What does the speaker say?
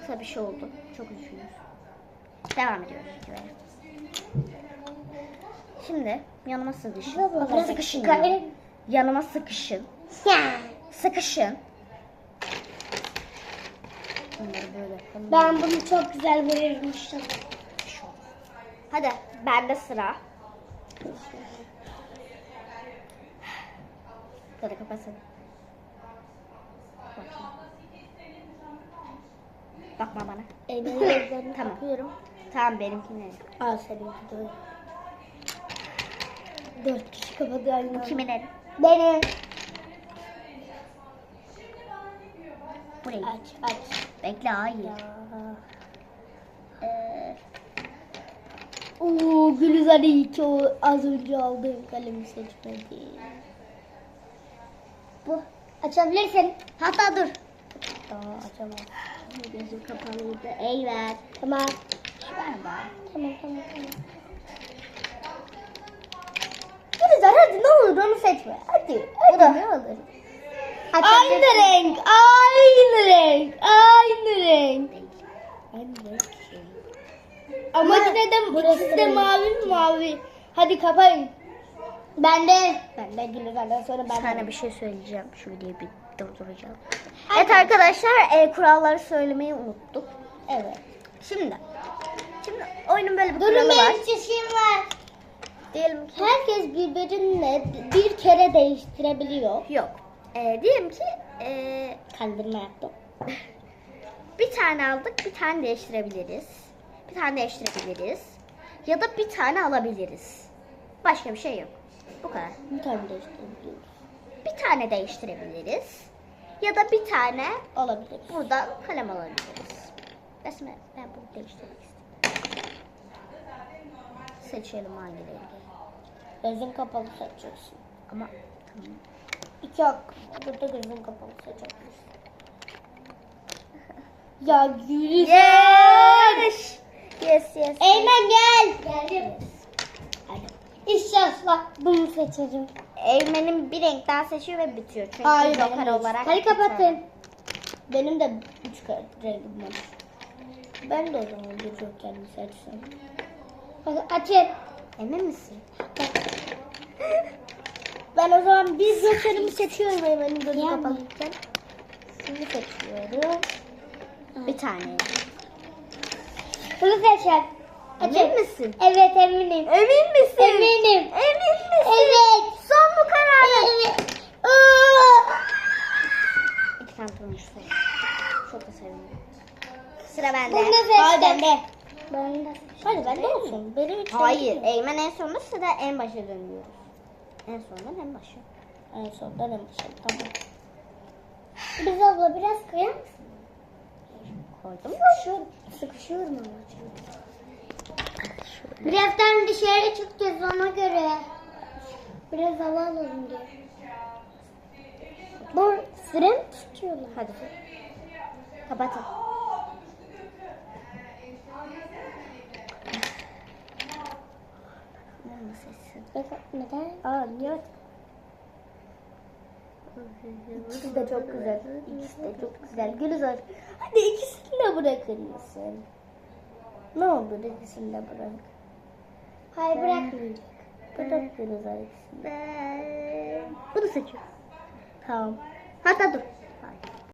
kısa bir şey oldu. Çok üzgünüz. Devam ediyoruz videoya. Şimdi yanıma sıkışın. Biraz sıkışın. sıkışın. Yanıma sıkışın. Sıkışın. Bunları böyle yapalım. Ben bunu çok güzel verirmiştim. Hadi bende sıra. Hadi. Bakayım. Bakma bana. Elini gözlerini Tamam. takıyorum. Tamam benimkine. Al seninki de. Dört kişi kapadı aynı Bu anda. kimin eli? Benim. Bu ne? Aç aç. Bekle hayır. Ya. Ee, Oo Gülizar hiç o az önce aldığım kalemi seçmedi. Bu. Açabilirsin. hatta dur. Daha açamam. Gözüm kapalıydı. Eyvah. Tamam. Ver bana. Tamam tamam tamam. Hadi ne olur onu seçme. Hadi. hadi ne olur. Aynı renk, aynı renk, aynı renk. Aynı renk. Ama yine de ikisi de mavi mavi? Hadi kapayın. Ben de. Ben de Gülizar'dan sonra ben Sana bir şey söyleyeceğim. Şu videoyu bir durduracağım. Evet arkadaşlar e, kuralları söylemeyi unuttuk. Evet. Şimdi. Şimdi oyunun böyle bir Durun kuralı var. benim çişim var. Diyelim ki Herkes birbirinle bir kere değiştirebiliyor. yok. E, diyelim ki e, Kandırma yaptım. bir tane aldık bir tane değiştirebiliriz. Bir tane değiştirebiliriz. Ya da bir tane alabiliriz. Başka bir şey yok. Bu kadar. Bir tane değiştirebiliyoruz. Bir tane değiştirebiliriz. Ya da bir tane Olabilir. buradan kalem alabiliriz. Mesela ben bunu değiştirmek istiyorum. Seçelim hangi rengi. Gözün kapalı seçiyorsun. Ama tamam. İki var. Burada gözün kapalı seçebilirsin. Ya Gülizar. Yes! Yes yes. Eymen gel. Geldim. Hadi. İnşallah bunu seçerim. Eymen'in bir renk daha seçiyor ve bitiyor. Çünkü Hayır joker benim olarak. Hadi tane. kapatın. Benim de üç rengim var. Ben de o zaman bir jokerimi seçsem. Hadi açın. Emin misin? Ben o zaman bir jokerimi seçiyorum Eymen'in gözü Yani. kapalıyken. Şunu seçiyorum. Bir tane. Bunu seçer. Emin misin? Evet eminim. Emin misin? Eminim. Emin misin? Evet. Son mu kararın? Evet. Aa! İki seç. Çok da sevindim. Sıra bende. Bunu. Hayır bende. Ben de Hadi bende olsun. Benim için Hayır. Eymen en sonunda sıra en başa dönüyoruz. En sondan en başa. En sondan en başa. Tamam. Biz abla biraz kıyar mısın? Koydum. Sıkışıyorum. Sıkışıyorum ama. Birazdan dışarı çıkacağız ona göre. Biraz hava alalım diye. Dur, süre mi tutuyorlar? Hadi. Kapatın. Neden? Aa niye? İkisi de çok güzel. İkisi de çok güzel. Gülüzar. Hadi ikisini de bırakır mısın? Ne olur ikisini de bırak. Hayır bırakmayacak. Bırak Gülizar ikisini. Bunu seçiyorum. Tamam. Hatta dur.